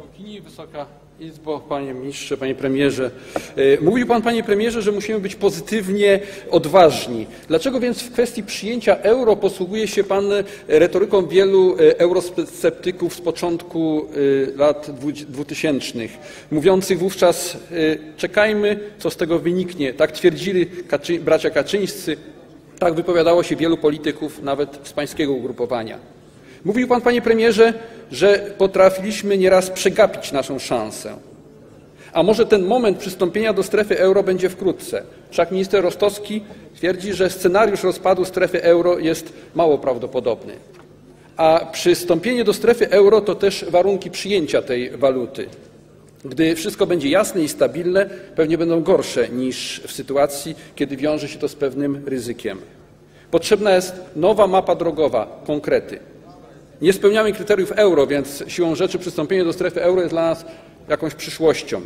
Marszałkini, Wysoka Izbo, Panie Ministrze, Panie Premierze. E, Mówił Pan, Panie Premierze, że musimy być pozytywnie odważni. Dlaczego więc w kwestii przyjęcia euro posługuje się Pan retoryką wielu e, eurosceptyków z początku e, lat dwu- dwutysięcznych, mówiących wówczas e, czekajmy, co z tego wyniknie. Tak twierdzili Kaczy, bracia Kaczyńscy, tak wypowiadało się wielu polityków, nawet z pańskiego ugrupowania. Mówił pan, panie premierze, że potrafiliśmy nieraz przegapić naszą szansę. A może ten moment przystąpienia do strefy euro będzie wkrótce? Wszak minister Rostowski twierdzi, że scenariusz rozpadu strefy euro jest mało prawdopodobny. A przystąpienie do strefy euro to też warunki przyjęcia tej waluty. Gdy wszystko będzie jasne i stabilne, pewnie będą gorsze niż w sytuacji, kiedy wiąże się to z pewnym ryzykiem. Potrzebna jest nowa mapa drogowa, konkrety. Nie spełniamy kryteriów euro, więc siłą rzeczy przystąpienie do strefy euro jest dla nas jakąś przyszłością.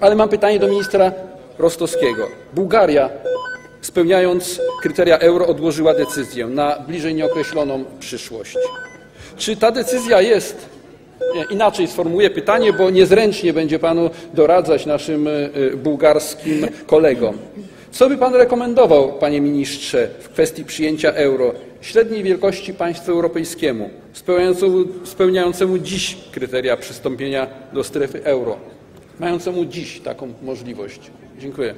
Ale mam pytanie do ministra Rostowskiego. Bułgaria, spełniając kryteria euro, odłożyła decyzję na bliżej nieokreśloną przyszłość. Czy ta decyzja jest nie, inaczej sformułuję pytanie, bo niezręcznie będzie panu doradzać naszym y, bułgarskim kolegom. Co by pan rekomendował, panie ministrze, w kwestii przyjęcia euro średniej wielkości państwu europejskiemu, spełniającemu, spełniającemu dziś kryteria przystąpienia do strefy euro, mającemu dziś taką możliwość? Dziękuję.